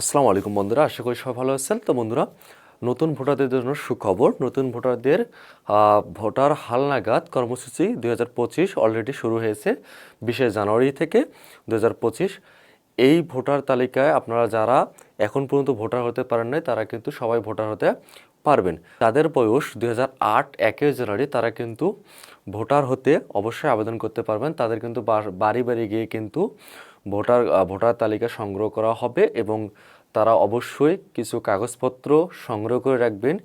আসসালামু আলাইকুম বন্ধুরা, আশা করি সবাই ভালো আছেন। তো বন্ধুরা, নতুন ভোটারদের জন্য সুখবর, নতুন ভোটারদের ভোটার হালনাগাদ কর্মসূচি দুই হাজার পঁচিশ অলরেডি শুরু হয়েছে বিশে জানুয়ারি থেকে দুই হাজার পঁচিশ। এই ভোটার তালিকায় আপনারা যারা এখন পর্যন্ত ভোটার হতে পারেন নাই, তারা কিন্তু সবাই ভোটার হতে পারবেন। তাদের বয়স দুই হাজার আট একই জানুয়ারি, তারা কিন্তু ভোটার হতে অবশ্যই আবেদন করতে পারবেন। তাদের কিন্তু বাড়ি বাড়ি গিয়ে কিন্তু ভোটার ভোটার তালিকা সংগ্রহ করা হবে এবং তারা অবশ্যই কিছু কাগজপত্র সংগ্রহ করে রাখবেন।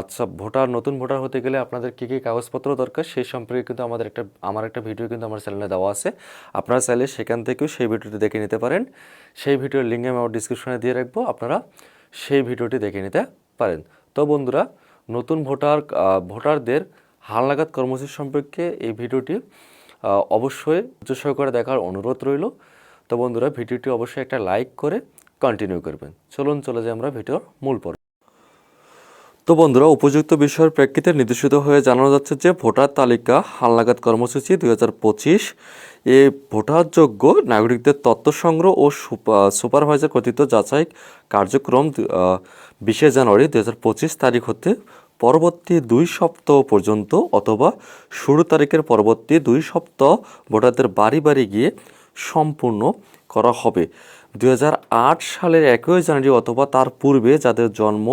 আচ্ছা ভোটার, নতুন ভোটার হতে গেলে আপনাদের কী কী কাগজপত্র দরকার সেই সম্পর্কে কিন্তু আমাদের একটা, আমার একটা ভিডিও কিন্তু আমার চ্যানেলে দেওয়া আছে। আপনারা চাইলে সেখান থেকেও সেই ভিডিওটি দেখে নিতে পারেন। সেই ভিডিওর লিঙ্ক আমি আমার ডিসক্রিপশনে দিয়ে রাখব, আপনারা সেই ভিডিওটি দেখে নিতে পারেন। তো বন্ধুরা, নতুন ভোটার ভোটারদের হালনাগাদ কর্মসূচি সম্পর্কে এই ভিডিওটি অবশ্যই ধৈর্য সহকারে দেখার অনুরোধ রইল। তো বন্ধুরা, ভিডিওটি অবশ্যই একটা লাইক করে কন্টিনিউ করবেন। চলুন, চলে যাই আমরা ভিডিওর মূল পর্বে। তো বন্ধুরা, উপযুক্ত বিষয়ের প্রেক্ষিতে নির্দেশিত হয়ে জানানো যাচ্ছে যে ভোটার তালিকা, হালনাগাদ কর্মসূচি দুই হাজার পঁচিশ, এ ভোটারযোগ্য নাগরিকদের তথ্য সংগ্রহ ও সুপা- সুপারভাইজার কর্তৃত্ব যাচাই কার্যক্রম বিশে জানুয়ারি দুই হাজার পঁচিশ তারিখ হতে পরবর্তী দুই সপ্তাহ পর্যন্ত অথবা শুরু তারিখের পরবর্তী দুই সপ্তাহ ভোটারদের বাড়ি বাড়ি গিয়ে সম্পূর্ণ করা হবে। দু হাজার আট সালের একই জানুয়ারি অথবা তার পূর্বে যাদের জন্ম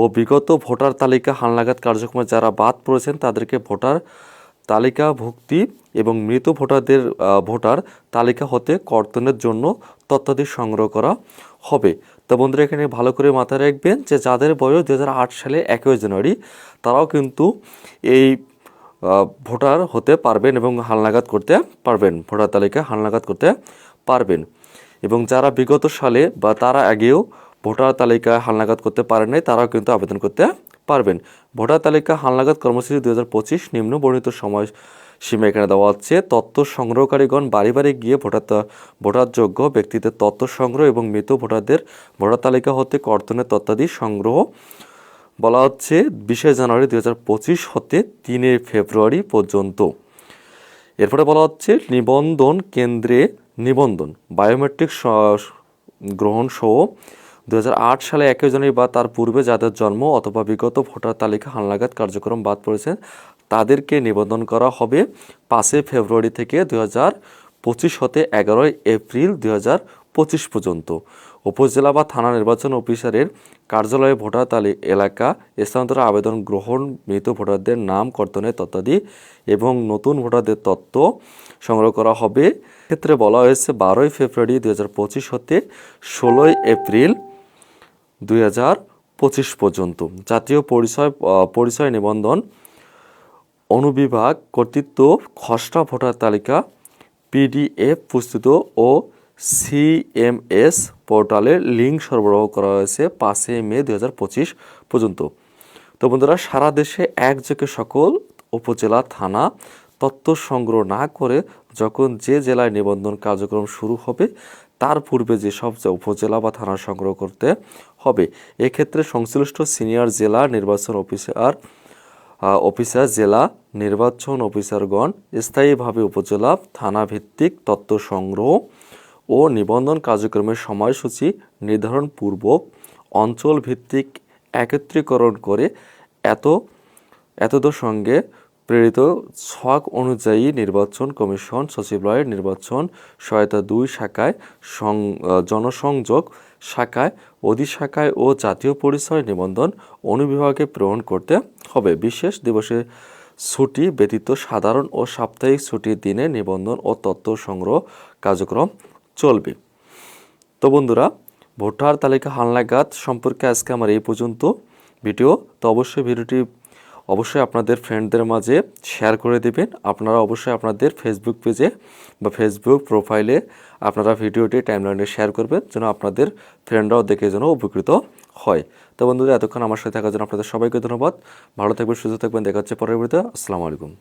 ও বিগত ভোটার তালিকা হালনাগাদ কার্যক্রমে যারা বাদ পড়েছেন, তাদেরকে ভোটার তালিকাভুক্তি এবং মৃত ভোটারদের ভোটার তালিকা হতে কর্তনের জন্য তথ্যাদি সংগ্রহ করা হবে। তো বন্ধুরা, এখানে ভালো করে মাথায় রাখবেন যে যাদের বয়স দু হাজার আট সালে একই জানুয়ারি, তারাও কিন্তু এই ভোটার হতে পারবেন এবং হালনাগাদ করতে পারবেন। ভোটার তালিকা হালনাগাদ করতে পারবেন। এবং যারা বিগত সালে বা তারা আগেও ভোটার তালিকা হালনাগাদ করতে পারেন নাই, তারাও কিন্তু আবেদন করতে পারবেন। ভোটার তালিকা হালনাগাদ কর্মসূচি দু হাজার পঁচিশ নিম্ন বর্ণিত সময় সীমা এখানে দেওয়া হচ্ছে তথ্য সংগ্রহকারীগণ বাড়ি বাড়ি গিয়ে ভোটার ভোটারযোগ্য ব্যক্তিদের তথ্য সংগ্রহ এবং মৃত ভোটারদের ভোটার তালিকা হতে কর্তনের তথ্যাদি সংগ্রহ বলা হচ্ছে বিশে জানুয়ারি দুই হাজার পঁচিশ হতে তিনে ফেব্রুয়ারি পর্যন্ত। এরপরে বলা হচ্ছে নিবন্ধন কেন্দ্রে নিবন্ধন, বায়োমেট্রিক গ্রহণ সহ দু হাজার আট সালে একই জানুয়ারি বা তার পূর্বে যাদের জন্ম অথবা বিগত ভোটার তালিকা হালনাগাদ কার্যক্রম বাদ পড়েছে, তাদেরকে নিবন্ধন করা হবে পাঁচই ফেব্রুয়ারি থেকে দু পঁচিশ হতে এগারোই এপ্রিল দু পঁচিশ পর্যন্ত। উপজেলা বা থানা নির্বাচন অফিসারের কার্যালয়ে ভোটার তালি, এলাকা স্থানান্তর আবেদন গ্রহণ, মৃত ভোটারদের নাম, কর্তনের তথ্যাদি এবং নতুন ভোটারদের তথ্য সংগ্রহ করা হবে। ক্ষেত্রে বলা হয়েছে, বারোই ফেব্রুয়ারি দুই হাজার পঁচিশ হতে ষোলোই এপ্রিল দুই পঁচিশ পর্যন্ত। জাতীয় পরিচয় পরিচয় নিবন্ধন অনুবিভাগ কর্তৃত্ব খসড়া ভোটার তালিকা, পিডিএফ প্রস্তুত ও সিএমএস পোর্টালের লিঙ্ক সরবরাহ করা হয়েছে পাঁচই মে দুই হাজার পঁচিশ পর্যন্ত। তো বন্ধুরা, সারা দেশে একযোগে সকল উপজেলা, থানা তথ্য সংগ্রহ না করে যখন যে জেলায় নিবন্ধন কার্যক্রম শুরু হবে, তার পূর্বে যে উপজেলা বা থানা সংগ্রহ করতে হবে, এক্ষেত্রে সংশ্লিষ্ট সিনিয়র জেলা নির্বাচন অফিসার অফিসার, জেলা নির্বাচন অফিসারগণ স্থায়ীভাবে উপজেলা থানা ভিত্তিক তথ্য সংগ্রহ ও নিবন্ধন কার্যক্রমের সময়সূচি নির্ধারণ পূর্বক অঞ্চল ভিত্তিক একত্রীকরণ করে এত, এতদের সঙ্গে প্রেরিত ছক অনুযায়ী নির্বাচন কমিশন সচিবালয়ের নির্বাচন সহায়তা দুই শাখায় সং- জনসংযোগ শাখায় অধিশাখায় ও জাতীয় পরিচয় নিবন্ধন অনুবিভাগে প্রেরণ করতে হবে। বিশেষ দিবসে ছুটি ব্যতীত সাধারণ ও সাপ্তাহিক ছুটির দিনে নিবন্ধন ও তথ্য সংগ্রহ কার্যক্রম চলবে। তো বন্ধুরা, ভোটার তালিকা হালনাগাদ সম্পর্কে আজকে আমার এই পর্যন্ত ভিডিও। তো অবশ্যই ভিডিওটি অবশ্যই আপনাদের ফ্রেন্ডদের মাঝে শেয়ার করে দেবেন। আপনারা অবশ্যই আপনাদের ফেসবুক পেজে বা ফেসবুক প্রোফাইলে আপনারা ভিডিওটি টাইমলাইনে শেয়ার করবেন, যেন আপনাদের ফ্রেন্ডরাও দেখে যেন উপকৃত হয়। তো বন্ধুরা, এতক্ষণ আমার সাথে থাকার জন্য আপনাদের সবাইকে ধন্যবাদ। ভালো থাকবেন, সুস্থ থাকবেন। দেখা হচ্ছে পরের ভিডিওতে আসসালামু আলাইকুম।